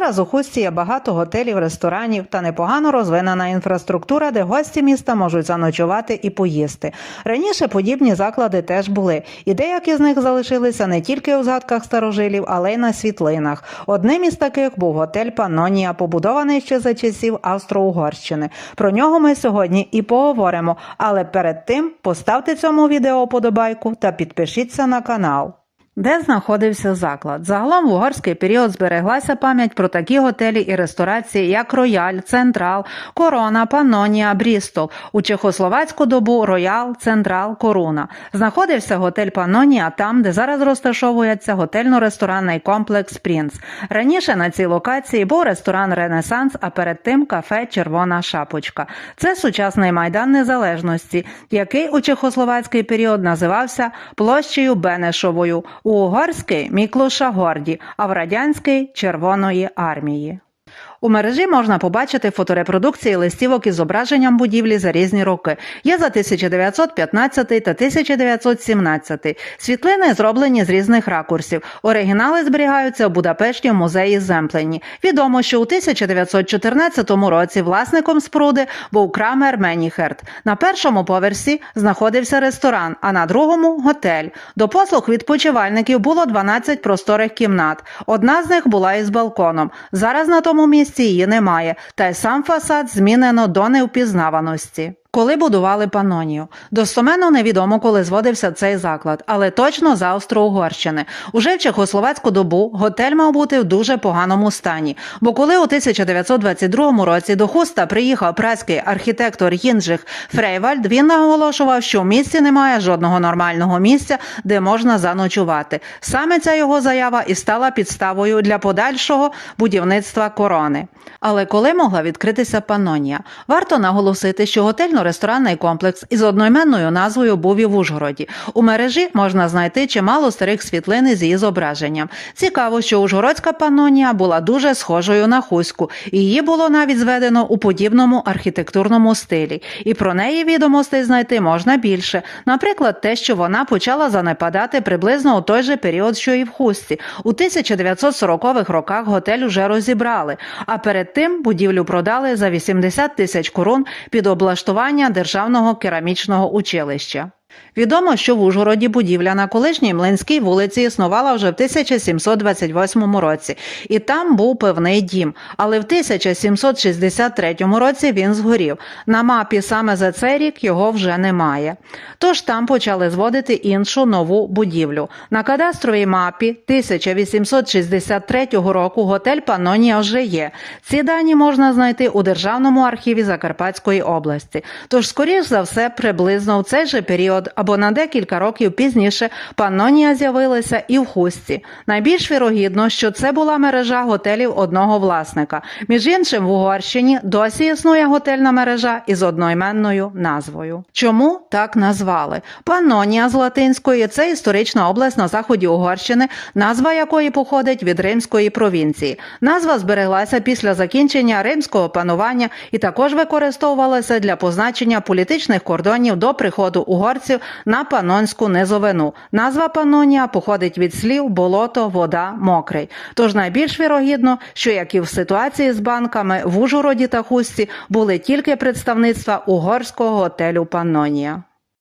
Зараз у Хусті є багато готелів, ресторанів та непогано розвинена інфраструктура, де гості міста можуть заночувати і поїсти. Раніше подібні заклади теж були, і деякі з них залишилися не тільки у згадках старожилів, але й на світлинах. Одним із таких був готель Панонія, побудований ще за часів Австро-Угорщини. Про нього ми сьогодні і поговоримо. Але перед тим поставте цьому відео подобайку та підпишіться на канал. Де знаходився заклад? Загалом в угорський період збереглася пам'ять про такі готелі і ресторації, як Рояль, Централ, Корона, Панонія, Брістол. У чехословацьку добу Роял, Централ, Коруна. Знаходився готель Панонія там, де зараз розташовується готельно-ресторанний комплекс Принц. Раніше на цій локації був ресторан Ренесанс, а перед тим кафе Червона Шапочка. Це сучасний майдан незалежності, який у чехословацький період називався площею Бенешовою, у угорський Міклуша Горді, а в радянській Червоної армії. У мережі можна побачити фоторепродукції листівок із зображенням будівлі за різні роки. Є за 1915 та 1917. Світлини зроблені з різних ракурсів. Оригінали зберігаються у Будапешті в музеї Земплені. Відомо, що у 1914 році власником споруди був Крамер Меніхерт. На першому поверсі знаходився ресторан, а на другому готель. До послуг відпочивальників було 12 просторих кімнат. Одна з них була із балконом. Зараз на тому місці її немає, та й сам фасад змінено до невпізнаваності. Коли будували Панонію, достоменно невідомо, коли зводився цей заклад, але точно з Австро-Угорщини. Уже в чехословацьку добу готель мав бути в дуже поганому стані. Бо коли у 1922 році до Хуста приїхав праський архітектор Їнджих Фрейвальд, він наголошував, що в місті немає жодного нормального місця, де можна заночувати. Саме ця його заява і стала підставою для подальшого будівництва корони. Але коли могла відкритися Панонія, варто наголосити, що готельно-ресторанний комплекс із одноіменною назвою був і в Ужгороді. У мережі можна знайти чимало старих світлин із її зображенням. Цікаво, що Ужгородська Панонія була дуже схожою на Хуську, її було навіть зведено у подібному архітектурному стилі. І про неї відомостей знайти можна більше. Наприклад, те, що вона почала занепадати приблизно у той же період, що і в Хусті. У 1940-х роках готель уже розібрали, а перед тим будівлю продали за 80 тисяч корун під облаштування державного керамічного училища. Відомо, що в Ужгороді будівля на колишній Млинській вулиці існувала вже в 1728 році, і там був певний дім. Але в 1763 році він згорів. На мапі саме за цей рік його вже немає. Тож там почали зводити іншу нову будівлю. На кадастровій мапі 1863 року готель Панонія вже є. Ці дані можна знайти у Державному архіві Закарпатської області. Тож, скоріш за все, приблизно в цей же період або на декілька років пізніше Панонія з'явилася і в Хусті. Найбільш вірогідно, що це була мережа готелів одного власника. Між іншим, в Угорщині досі існує готельна мережа із одноіменною назвою. Чому так назвали? Панонія з латинської це історична область на заході Угорщини, назва якої походить від римської провінції. Назва збереглася після закінчення римського панування і також використовувалася для позначення політичних кордонів до приходу угорців на панонську низовину. Назва Панонія походить від слів болото, вода, мокрий. Тож найбільш вірогідно, що як і в ситуації з банками в Ужгороді та Хусті були тільки представництва угорського готелю Панонія.